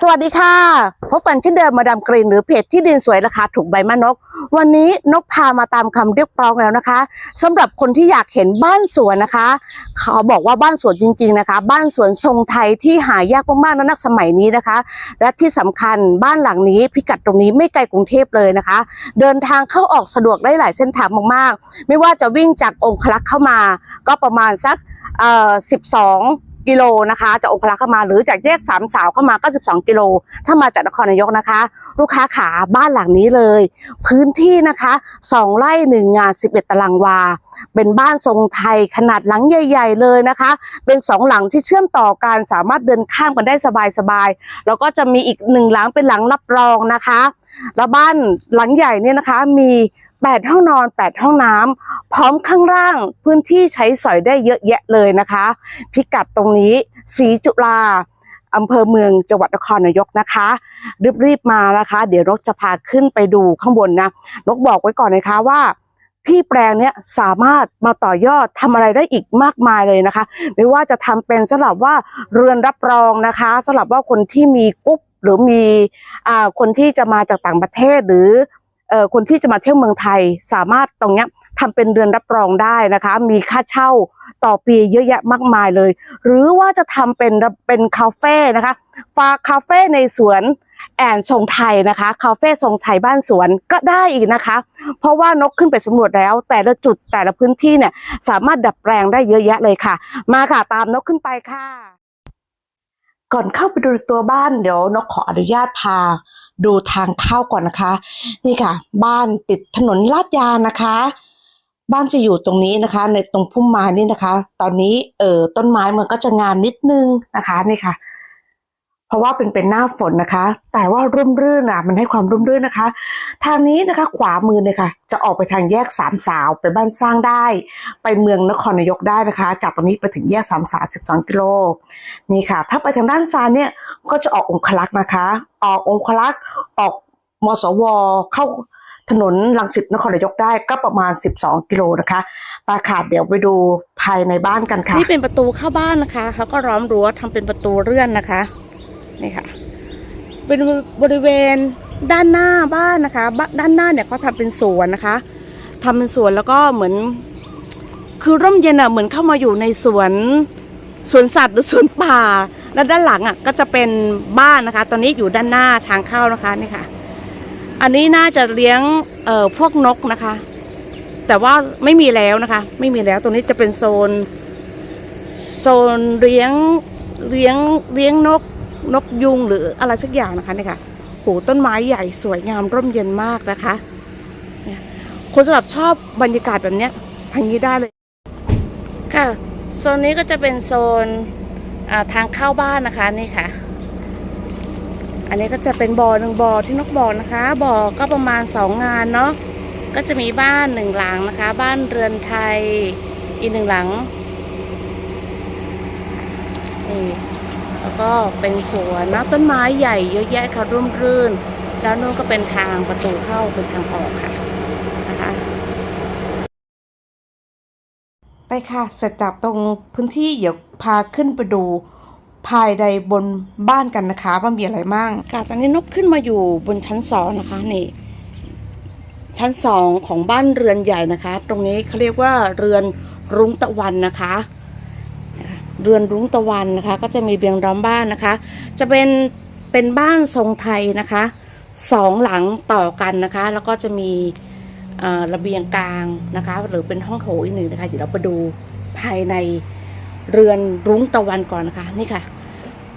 สวัสดีค่ะ พบกันเช่นเดิมมาดามกรีนหรือเพจที่ดินสวยราคาถูกใบมะนก วันนี้นกพามาตามคำเรียกร้องแล้วนะคะสำหรับคนที่อยากเห็นบ้านสวนนะคะ เขาบอกว่าบ้านสวนจริง ๆนะคะ บ้านสวนทรงไทยที่หายากมากๆนะนักสมัยนี้นะคะ และที่สำคัญบ้านหลังนี้พิกัดตรงนี้ไม่ไกลกรุงเทพเลยนะคะ เดินทางเข้าออกสะดวกได้หลายเส้นทางมากๆ ไม่ว่าจะวิ่งจากองคลักษ์เข้ามา ก็ประมาณสักเอ่อ12 กิโลนะคะจากองคลักษ์เข้ามาหรือจากแยกสามสาวเข้ามาก็12 กิโล ถ้ามาจากนครนายกนะคะ ลูกค้าขาบ้านหลังนี้เลย พื้นที่นะคะ 2 ไร่1งาน 11 ตารางวา เป็นบ้านทรงไทยขนาดหลังใหญ่ ๆ เลยนะคะ เป็นสองหลังที่เชื่อมต่อกันสามารถเดินข้ามกันได้สบายๆแล้วก็จะมีอีกหนึ่งหลังเป็นหลังรับรองนะคะ แล้วบ้านหลังใหญ่เนี่ยนะคะมี 8 ห้องนอน 8 ห้องน้ำพร้อมข้างล่างพื้นที่ใช้สอยได้เยอะแยะเลยนะคะ พิกัดตรงนี้ศรีจุฬาอำเภอเมืองจังหวัดนครนายกนะคะ รีบๆมานะคะ เดี๋ยวนกจะพาขึ้นไปดูข้างบนนะนกบอกไว้ก่อนนะคะว่า ที่แปลงเนี้ยสามารถมาต่อยอดทำอะไรได้อีกมากมายเลยนะคะ ไม่ว่าจะทำเป็นสำหรับว่าเรือนรับรองนะคะสำหรับว่าคนที่มีกุ๊บหรือมีอ่าคนที่จะมาจากต่างประเทศหรือเอ่อคนที่จะมาเที่ยวเมืองไทยสามารถตรงเนี้ยทำเป็นเรือนรับรองได้นะคะ มีค่าเช่าต่อปีเยอะแยะมากมายเลย หรือว่าจะทำเป็นเป็นคาเฟ่นะคะฟาคาเฟ่ในสวน แอนทรงไทยนะคะคาเฟ่ทรงไทยบ้านสวนก็ได้อีกนะคะ เพราะว่านกขึ้นไปสำรวจแล้ว แต่ละจุดแต่ละพื้นที่เนี่ยสามารถดัดแปลงได้เยอะแยะเลยค่ะ มาค่ะตามนกขึ้นไปค่ะ ก่อนเข้าไปดูตัวบ้านเดี๋ยวนกขออนุญาตพาดูทางเข้าก่อนนะคะ นี่ค่ะ บ้านติดถนนลาดยางนะคะ บ้านจะอยู่ตรงนี้นะคะ ในตรงพุ่มไม้นี่นะคะ ตอนนี้เอ่อต้นไม้มันก็จะงามนิดนึงนะคะนี่ค่ะ ราะว่าเป็นเป็นหน้าฝนนะคะ แต่ว่าร่มรื่นอะมันให้ความร่มรื่นนะคะ ทางนี้นะคะขวามือเนี่ยค่ะ จะออกไปทางแยกสามสาวไปบ้านสร้างได้ ไปเมืองนครนายกได้นะคะ จากตรงนี้ไปถึงแยกสามสาวสิบสองกิโลนี่ค่ะ ถ้าไปทางด้านซ้ายเนี่ยก็จะออกองคลักษ์นะคะ ออกองคลักษ์ออกมสวเข้าถนนลังสิตนครนายกได้ก็ประมาณ 12 กิโลนะคะปาขาดเดี๋ยวไปดูภายในบ้านกันค่ะ นี่เป็นประตูเข้าบ้านนะคะเขาก็ล้อมรั้วทำเป็นประตูเลื่อนนะคะ นี่ค่ะ เป็นบริเวณด้านหน้าบ้านนะคะบ้านด้านหน้าเนี่ยเขาทำเป็นสวนนะคะทำเป็นสวนแล้วก็เหมือน คือร่มเย็นอะเหมือนเข้ามาอยู่ในสวนสวนสัตว์หรือสวนป่า แล้วด้านหลังอะก็จะเป็นบ้านนะคะ ตอนนี้อยู่ด้านหน้าทางเข้านะคะนี่ค่ะ อันนี้น่าจะเลี้ยงเอ่อพวกนกนะคะ แต่ว่าไม่มีแล้วนะคะ ไม่มีแล้วตรงนี้จะเป็นโซนโซนเลี้ยงเลี้ยงเลี้ยงนก นกยุงหรืออะไรสักอย่างนะคะเนี่ยค่ะโหต้นไม้ใหญ่สวยงามร่มเย็นมากนะคะคนสำหรับชอบบรรยากาศแบบเนี้ยทางนี้ได้เลย ค่ะโซนนี้ก็จะเป็นโซนาทางเข้าบ้านนะคะนี่ค่ะ อันนี้ก็จะเป็นบ่อหนึ่งบ่อที่นกบ่อนะคะบ่อก็ประมาณสองงานเนาะก็จะมีบ้านหนึ่งหลังนะคะ บ้านเรือนไทยอีกหนึ่งหลังนี่ แล้วก็เป็นสวนนะต้นไม้ใหญ่เยอะแยะค่ะร่มรื่น แล้วนู่นก็เป็นทางประตูเข้าเป็นทางออกค่ะนะคะไปค่ะเสร็จจากตรงพื้นที่เดี๋ยวพาขึ้นไปดูภายในบนบ้านกันนะคะว่ามีอะไรมั่งค่ะตอนนี้นกขึ้นมาอยู่บนชั้นสองนะคะนี่ชั้นสองของบ้านเรือนใหญ่นะคะ ตรงนี้เขาเรียกว่าเรือนรุ้งตะวันนะคะ เรือนรุ้งตะวันนะคะ ก็จะมีเบียงล้อมบ้านนะคะ จะเป็นเป็นบ้านทรงไทยนะคะสองหลังต่อกันนะคะ แล้วก็จะมีระเบียงกลางนะคะ หรือเป็นห้องโถงอีกหนึ่งนะคะเดี๋ยวเราไปดูภายในเรือนรุ้งตะวันก่อนนะคะนี่ค่ะ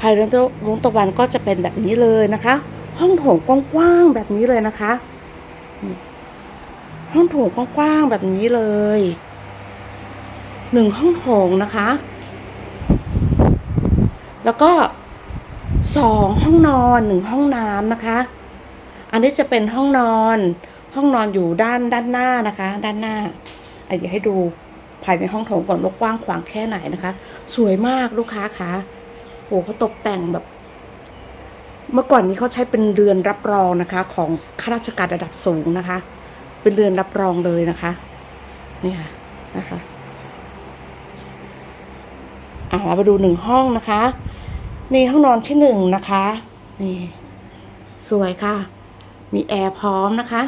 ภายในเรือนรุ้งตะวันก็จะเป็นแบบนี้เลยนะคะ ห้องโถงกว้างๆแบบนี้เลยนะคะ ห้องโถงกว้างๆแบบนี้เลยหนึ่งห้องโถงนะคะ แล้วก็สองห้องนอนหนึ่งห้องน้ำนะคะ อันนี้จะเป็นห้องนอน ห้องนอนอยู่ด้านด้านหน้านะคะ ด้านหน้าอะเดี๋ยวให้ดูภายในห้องโถงก่อนว่ากว้างขวางแค่ไหนนะคะ สวยมากลูกค้าคะโอ้เขาตกแต่งแบบ เมื่อก่อนนี้เขาใช้เป็นเรือนรับรองนะคะ ของข้าราชการระดับสูงนะคะ เป็นเรือนรับรองเลยนะคะนี่ค่ะนะคะอ่าเราไปดูหนึ่งห้องนะคะ นี่ห้องนอนที่หนึ่งนะคะ นี่ สวยค่ะ มีแอร์พร้อมนะคะ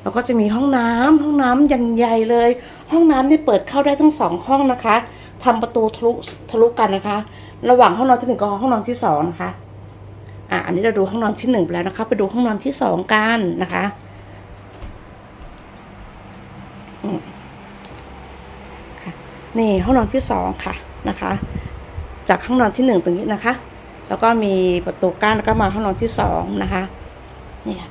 แล้วก็จะมีห้องน้ำห้องน้ำย่างใหญ่เลย ห้องน้ำนี่เปิดเข้าได้ทั้งสองห้องนะคะทำประตูทะลุทะลุกันนะคะ ระหว่างห้องนอนที่หนึ่งกับห้องนอนที่สองนะคะอะอันนี้เราดูห้องนอนที่หนึ่งไปแล้วนะคะ ไปดูห้องนอนที่สองกันนะคะนี่ห้องนอนที่สองค่ะ นะคะ จากห้องนอนที่หนึ่งตรงนี้นะคะ แล้วก็มีประตูกั้นแล้วก็มาห้องนอนที่สองนะคะนี่ค่ะ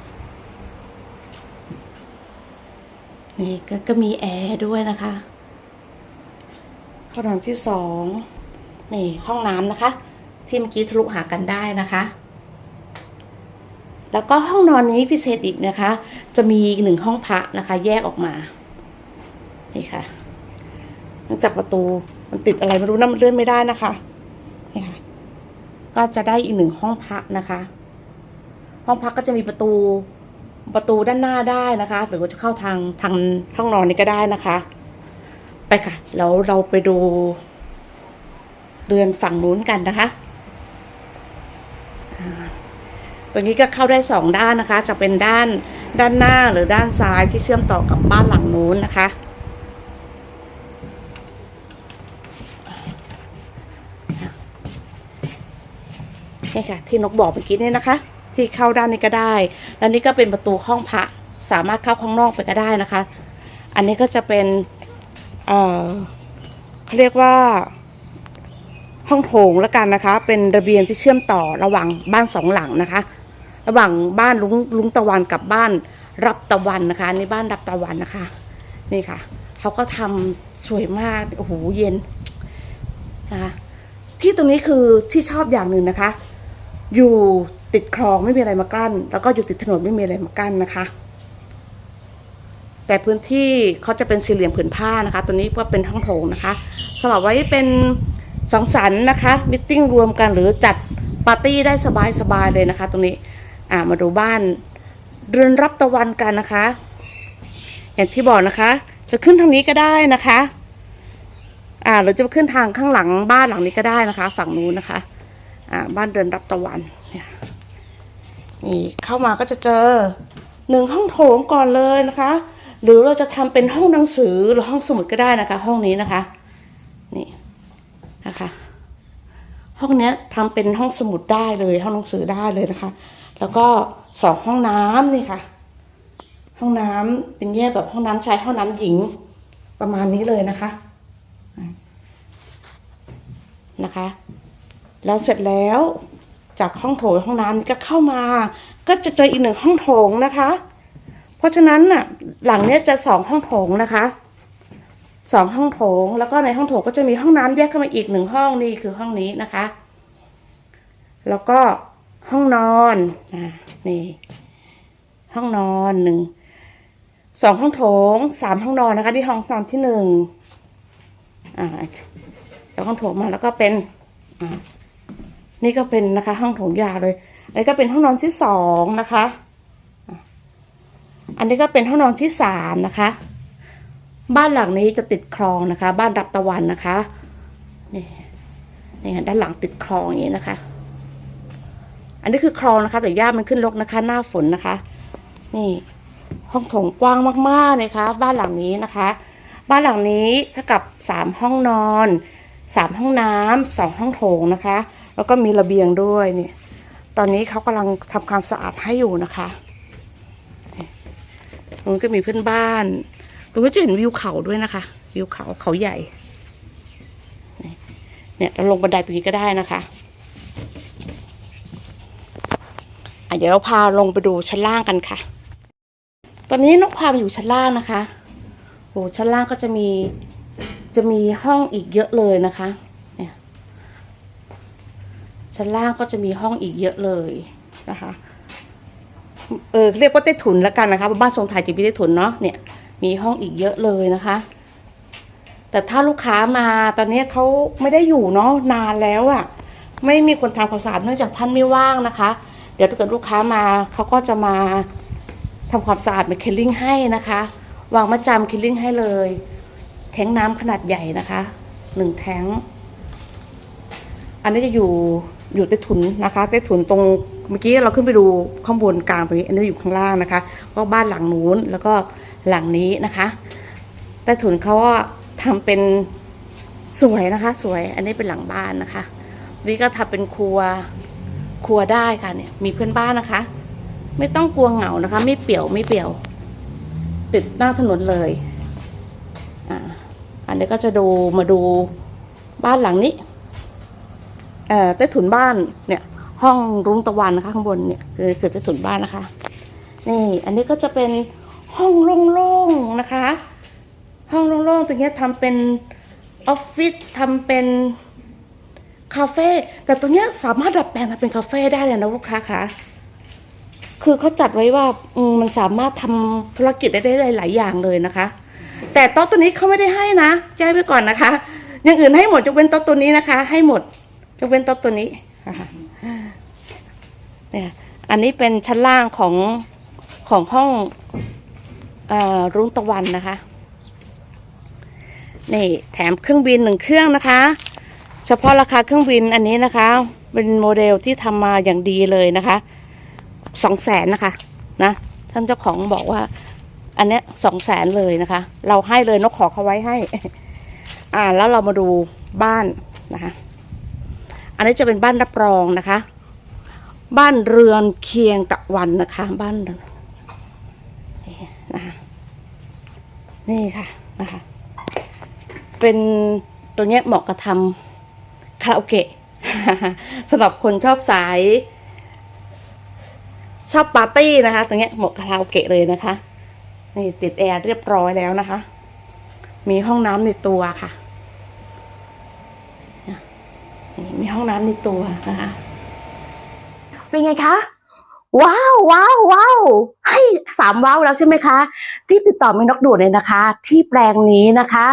นี่ก็ก็มีแอร์ด้วยนะคะห้องนอนที่สองนี่ห้องน้ำนะคะ ที่เมื่อกี้ทะลุหากันได้นะคะ แล้วก็ห้องนอนนี้พิเศษอีกนะคะ จะมีหนึ่งห้องพระนะคะ แยกออกมา นี่ค่ะนองจากประตู ติดอะไรไม่รู้นะมันเลื่อนไม่ได้นะคะนี่ค่ะ ก็จะได้อีกหนึ่งห้องพักนะคะ ห้องพักก็จะมีประตูประตูด้านหน้าได้นะคะ หรือว่าจะเข้าทางทางห้องนอนนี้ก็ได้นะคะ ไปค่ะ แล้วเราไปดูเรือนฝั่งนู้นกันนะคะตรงนี้ก็เข้าได้สองด้านนะคะ จะเป็นด้านด้านหน้าหรือด้านซ้ายที่เชื่อมต่อกับบ้านหลังนู้นนะคะ นี่ค่ะ ที่นกบอกเมื่อกี้เนี่ยนะคะ ที่เข้าด้านนี้ก็ได้ แล้วนี่ก็เป็นประตูห้องพระสามารถเข้าข้างนอกไปก็ได้นะคะ อันนี้ก็จะเป็นเออเขาเรียกว่าห้องโถงแล้วกันนะคะ เป็นระเบียงที่เชื่อมต่อระหว่างบ้านสองหลังนะคะ ระหว่างบ้านลุงลุงตะวันกับบ้านรับตะวันนะคะอันบ้านรับตะวันนะคะ นี่ค่ะเขาก็ทำสวยมากโอ้โหเย็นนะคะที่ตรงนี้คือที่ชอบอย่างหนึ่งนะคะ อยู่ติดคลองไม่มีอะไรมากั้น แล้วก็อยู่ติดถนนไม่มีอะไรมากั้นนะคะ แต่พื้นที่เขาจะเป็นสี่เหลี่ยมผืนผ้านะคะ ตัวนี้ก็เป็นห้องโถงนะคะสำหรับไว้เป็นสังสรรค์นะคะมิทติ้งรวมกันหรือจัดปาร์ตี้ได้สบายๆเลยนะคะ ตรงนี้อ่ามาดูบ้านเรือนรับตะวันกันนะคะ อย่างที่บอกนะคะ จะขึ้นทางนี้ก็ได้นะคะ อ่าหรือจะขึ้นทางข้างหลังบ้านหลังนี้ก็ได้นะคะ ฝั่งนู้นนะคะ บ้านเรือนรับตะวันเนี่ยนี่เข้ามาก็จะเจอหนึ่งห้องโถงก่อนเลยนะคะ หรือเราจะทำเป็นห้องหนังสือหรือห้องสมุดก็ได้นะคะ ห้องนี้นะคะนี่นะคะห้องเนี้ยทำเป็นห้องสมุดได้เลยห้องหนังสือได้เลยนะคะ แล้วก็สองห้องน้ำนี่ค่ะ ห้องน้ำเป็นแยกแบบห้องน้ำชายห้องน้ำหญิงประมาณนี้เลยนะคะนะคะ แล้วเสร็จแล้วจากห้องโถงห้องน้ำนี่ก็เข้ามา ก็จะเจออีกหนึ่งห้องโถงนะคะ เพราะฉะนั้นน่ะหลังเนี้ยจะสองห้องโถงนะคะสองห้องโถง แล้วก็ในห้องโถงก็จะมีห้องน้ำแยกเข้ามาอีกหนึ่งห้องนี่คือห้องนี้นะคะ แล้วก็ห้องนอนอ่านี่ห้องนอนหนึ่งสองห้องโถงสามห้องนอนนะคะที่ห้องนอนที่หนึ่งอ่าแล้วห้องโถงมาแล้วก็เป็นอ่า นี่ก็เป็นนะคะห้องโถงยาวเลยอันนี้ก็เป็นห้องนอนที่สองนะคะ อันนี้ก็เป็นห้องนอนที่สามนะคะ บ้านหลังนี้จะติดคลองนะคะ บ้านรับตะวันนะคะ นี่นี่ด้านหลังติดคลองอย่างนี้นะคะ อันนี้คือคลองนะคะ แต่หญ้ามันขึ้นรกนะคะ หน้าฝนนะคะ นี่ ห้องโถงกว้างมากๆเลยค่ะบ้านหลังนี้นะคะ บ้านหลังนี้เท่ากับสามห้องนอนสามห้องน้ำสองห้องโถงนะคะ แล้วก็มีระเบียงด้วยนี่ ตอนนี้เขากำลังทำความสะอาดให้อยู่นะคะตรงนี้ก็มีเพื่อนบ้านตรงนี้จะเห็นวิวเขาด้วยนะคะ วิวเขาเขาใหญ่ เนี่ยเราลงบันไดตรงนี้ก็ได้นะคะเดี๋ยวเราพาลงไปดูชั้นล่างกันค่ะ ตอนนี้นกพาไปอยู่ชั้นล่างนะคะโอ้ชั้นล่างก็จะมีจะมีห้องอีกเยอะเลยนะคะ ชั้นล่างก็จะมีห้องอีกเยอะเลยนะคะ เออเรียกว่าใต้ถุนแล้วกันนะคะบ้านทรงไทยจะมีใต้ถุนเนาะเนี่ยมีห้องอีกเยอะเลยนะคะ แต่ถ้าลูกค้ามาตอนนี้เขาไม่ได้อยู่เนาะนานแล้วอะ่ะ ไม่มีคนทำความสะอาดเนื่องจากท่านไม่ว่างนะคะ เดี๋ยวถ้าเกิดลูกค้ามาเขาก็จะมาทำความสะอาดมาเคลลิ่งให้นะคะ วางมาจำเคลลิ่งให้เลย แทงน้ำขนาดใหญ่นะคะหนึ่งแทงอันนี้จะอยู่ อยู่ใต้ถุนนะคะใต้ถุนตรงเมื่อกี้เราขึ้นไปดูข้างบนกลางตรงนี้อันนี้อยู่ข้างล่างนะคะก็บ้านหลังนู้นแล้วก็หลังนี้นะคะใต้ถุนเขาก็ทำเป็นสวยนะคะ สวยอันนี้เป็นหลังบ้านนะคะ นี่ก็ทำเป็นครัวครัวได้ค่ะเนี่ย มีเพื่อนบ้านนะคะ ไม่ต้องกลัวเหงานะคะ ไม่เปี่ยวไม่เปี่ยว ติดหน้าถนนเลยอ่าอันนี้ก็จะดูมาดูบ้านหลังนี้ ใต้ถุนบ้านเนี่ย ห้องรุ้งตะวันนะคะ ข้างบนเนี่ยคือคือใต้ถุนบ้านนะคะ นี่อันนี้ก็จะเป็นห้องโล่งๆนะคะ ห้องโล่งๆตรงเนี้ยทำเป็นออฟฟิศทำเป็นคาเฟ่แต่ตรงเนี้ยสามารถดัดแปลงมาเป็นคาเฟ่ได้เลยนะลูกค้าคะคือเขาจัดไว้ว่ามันสามารถทำธุรกิจได้ได้หลายอย่างเลยนะคะ แต่โต๊ะตัวนี้เขาไม่ได้ให้นะแจ้งไว้ก่อนนะคะอย่างอื่นให้หมดยกเว้นโต๊ะตัวนี้นะคะ ให้หมด ยกเว้นโต๊ะตัวนี้เนี่ยอันนี้เป็นชั้นล่างของของห้องอรุ่งตะวันนะคะนี่แถมเครื่องบินหนึ่งเครื่องนะคะ เฉพาะราคาเครื่องบินอันนี้นะคะ เป็นโมเดลที่ทำมาอย่างดีเลยนะคะสองแสนนะคะนะท่านเจ้าของบอกว่า อันเนี้ยสองแสนเลยนะคะ เราให้เลยนกขอเขาไว้ให้ อ่าแล้วเรามาดูบ้านนะคะ อันนี้จะเป็นบ้านรับรองนะคะ บ้านเรือนเคียงตะวันนะคะ บ้านนี่นะคะนี่ค่ะนะคะ เป็นตัวเนี้ยเหมาะกับทำคาราโอเกะสำหรับคนชอบสาย ชอบปาร์ตี้นะคะ ตรงเนี้ยเหมาะคาราโอเกะเลยนะคะ นี่ติดแอร์เรียบร้อยแล้วนะคะ มีห้องน้ำในตัวค่ะนี่มี ห้องน้ำในตัวนะคะเป็นไงคะ ว้าวว้าวว้าวให้สามว้าวแล้วใช่ไหมคะรีบติดต่อแม่นกดูดเลยนะคะ ที่แปลงนี้นะคะ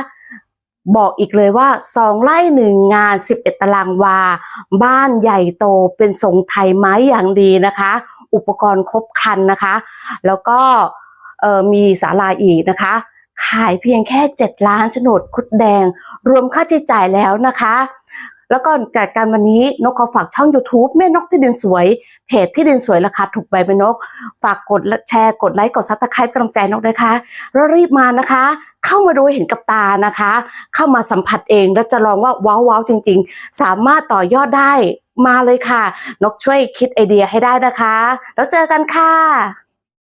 บอกอีกเลยว่าสองไร่หนึ่งงาน11ตารางวา บ้านใหญ่โตเป็นทรงไทยไม้อย่างดีนะคะ อุปกรณ์ครบครันนะคะ แล้วก็มีศาลาอีกนะคะ ขายเพียงแค่ 7 ล้านโฉนดคุดแดง รวมค่าใช้จ่ายแล้วนะคะ แล้วก็จัดการวันนี้นกขอฝากช่อง YouTube แม่นกที่ดินสวย เพจที่ดินสวยราคาถูกใบเป็นนก ฝากกดแชร์กดไลค์กดซับสไครป์กำลังใจนกนะคะ แล้วรีบมานะคะ เข้ามาดูเห็นกับตานะคะ เข้ามาสัมผัสเองแล้วจะลองว่าว้าวว้าวจริง ๆ สามารถต่อยอดได้มาเลยค่ะ นกช่วยคิดไอเดียให้ได้นะคะ แล้วเจอกันค่ะ